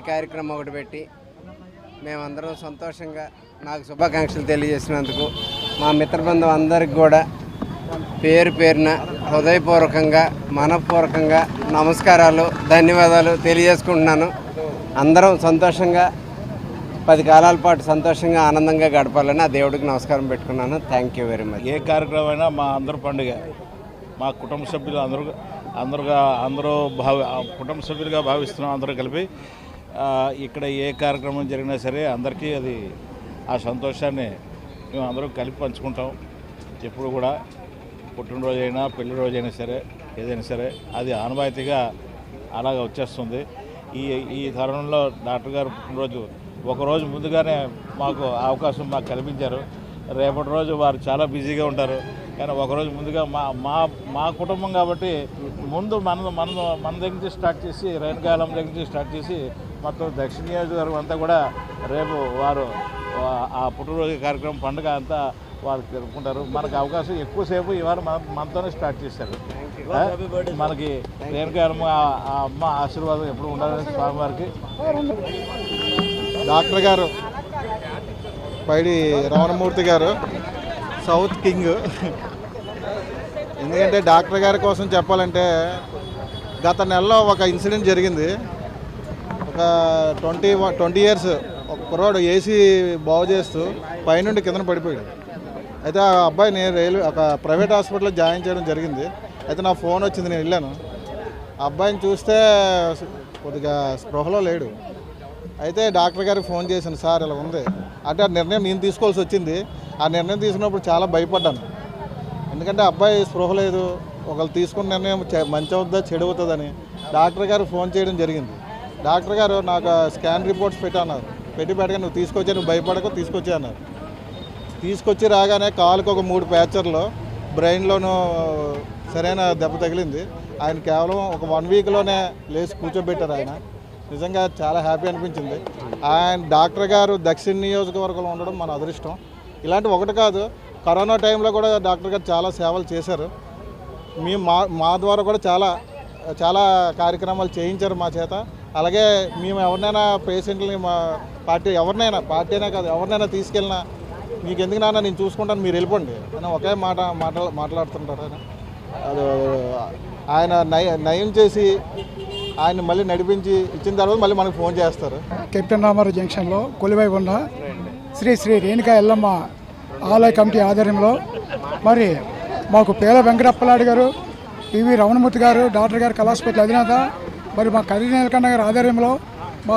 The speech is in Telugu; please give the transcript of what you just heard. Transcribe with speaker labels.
Speaker 1: కార్యక్రమం ఒకటి పెట్టి మేమందరం సంతోషంగా నాకు శుభాకాంక్షలు తెలియజేసినందుకు మా మిత్రబృందం అందరికి కూడా పేరు పేరున హృదయపూర్వకంగా మనపూర్వకంగా నమస్కారాలు ధన్యవాదాలు తెలియజేసుకుంటున్నాను. అందరం సంతోషంగా పది కాలాల పాటు సంతోషంగా ఆనందంగా గడపాలని ఆ దేవుడికి నమస్కారం పెట్టుకున్నాను. థ్యాంక్ యూ వెరీ మచ్
Speaker 2: ఏ కార్యక్రమం అయినా మా అందరి పండుగ మా కుటుంబ సభ్యులు అందరూ అందరుగా అందరూ భావి కుటుంబ సభ్యులుగా భావిస్తున్నాం అందరూ కలిపి. ఇక్కడ ఏ కార్యక్రమం జరిగినా సరే అందరికీ అది ఆ సంతోషాన్ని మేము అందరం కలిపి పంచుకుంటాం. ఎప్పుడు కూడా పుట్టినరోజు అయినా పెళ్ళి రోజు అయినా సరే ఏదైనా సరే అది ఆనవాయితీగా అలాగ వచ్చేస్తుంది. ఈ ఈ తరుణంలో డాక్టర్ గారు పుట్టినరోజు ఒకరోజు ముందుగానే మాకు అవకాశం మాకు కల్పించారు. రేపటి రోజు వారు చాలా బిజీగా ఉంటారు. కానీ ఒకరోజు ముందుగా మా మా మా కుటుంబం కాబట్టి ముందు మన మన మన దగ్గర నుంచి స్టార్ట్ చేసి రేణుకాలం దగ్గర నుంచి స్టార్ట్ చేసి మొత్తం దక్షిణ నియోజకవర్గం అంతా కూడా రేపు వారు ఆ- పుట్టినరోజు కార్యక్రమం పండుగ అంతా వారు జరుపుకుంటారు. మనకు అవకాశం ఎక్కువసేపు ఇవాళ మన మనతోనే స్టార్ట్ చేశారు? మనకి రేణుకాలమ్మ ఆ- ఆ అమ్మ ఆశీర్వాదం ఎప్పుడు ఉండాలని స్వామివారికి.
Speaker 3: డాక్టర్ గారు పైడి రమణమూర్తి గారు సౌత్ కింగ్. ఎందుకంటే డాక్టర్ గారి కోసం చెప్పాలంటే గత నెలలో ఒక ఇన్సిడెంట్ జరిగింది. ఒక ట్వంటీ ట్వంటీ ఇయర్స్ ఒక కుర్రాడు ఏసీ బాగు చేస్తూ పైనుండి కింద పడిపోయాడు. అయితే ఆ అబ్బాయి నేను రైల్వే ఒక ప్రైవేట్ హాస్పిటల్లో జాయిన్ చేయడం జరిగింది. అయితే నా ఫోన్ వచ్చింది నేను వెళ్ళాను. ఆ అబ్బాయిని చూస్తే కొద్దిగా స్పృహలో లేడు. అయితే డాక్టర్ గారికి ఫోన్ చేశాను సార్ ఇలా ఉంది. అంటే ఆ నిర్ణయం నేను తీసుకోవాల్సి వచ్చింది. ఆ నిర్ణయం తీసుకున్నప్పుడు చాలా భయపడ్డాను. ఎందుకంటే అబ్బాయి స్పృహ లేదు. ఒకళ్ళు తీసుకున్న నిర్ణయం మంచి అవుతుందా చెడు అవుతుందని డాక్టర్ గారు ఫోన్ చేయడం జరిగింది. డాక్టర్ గారు నాకు స్కాన్ రిపోర్ట్స్ పెట్టాను పెట్టి పెట్టగా నువ్వు తీసుకొచ్చా నువ్వు భయపడకు తీసుకొచ్చా అన్నారు. తీసుకొచ్చి రాగానే కాలుకు ఒక మూడు ప్యాచర్లు బ్రెయిన్లోనూ సరైన దెబ్బ తగిలింది. ఆయన కేవలం ఒక వన్ వీక్లోనే లేచి కూర్చోబెట్టారు ఆయన. నిజంగా చాలా హ్యాపీ అనిపించింది. ఆయన డాక్టర్ గారు దక్షిణ నియోజకవర్గంలో ఉండడం మన అదృష్టం. ఇలాంటి ఒకటి కాదు కరోనా టైంలో కూడా డాక్టర్ గారు చాలా సేవలు చేశారు. మీ మా మా ద్వారా కూడా చాలా చాలా కార్యక్రమాలు చేయించారు మా చేత. అలాగే మేము ఎవరినైనా పేషెంట్ని మా పార్టీ ఎవరినైనా పార్టీ అయినా కాదు ఎవరినైనా తీసుకెళ్ళినా మీకు ఎందుకు నాన్న నేను చూసుకుంటాను మీరు వెళ్ళిపోండి అని ఒకే మాట మాట మాట్లాడుతుంటారు ఆయన. అది ఆయన నయ నయం చేసి ఆయన మళ్ళీ నడిపించి ఇచ్చిన తర్వాత మళ్ళీ మనకు ఫోన్ చేస్తారు.
Speaker 4: కెప్టెన్ రామారావు జంక్షన్లో కొలివై ఉన్న శ్రీ శ్రీ రేణుకా ఎల్లమ్మ ఆలయ కమిటీ ఆధ్వర్యంలో మరి మాకు పేల వెంకటప్పలాడి గారు పివి రమణమూర్తి గారు డాక్టర్ గారు కళాస్పతి అధినేత మరి మా కరీంనగర్ నీలకంఠ ఆధ్వర్యంలో మా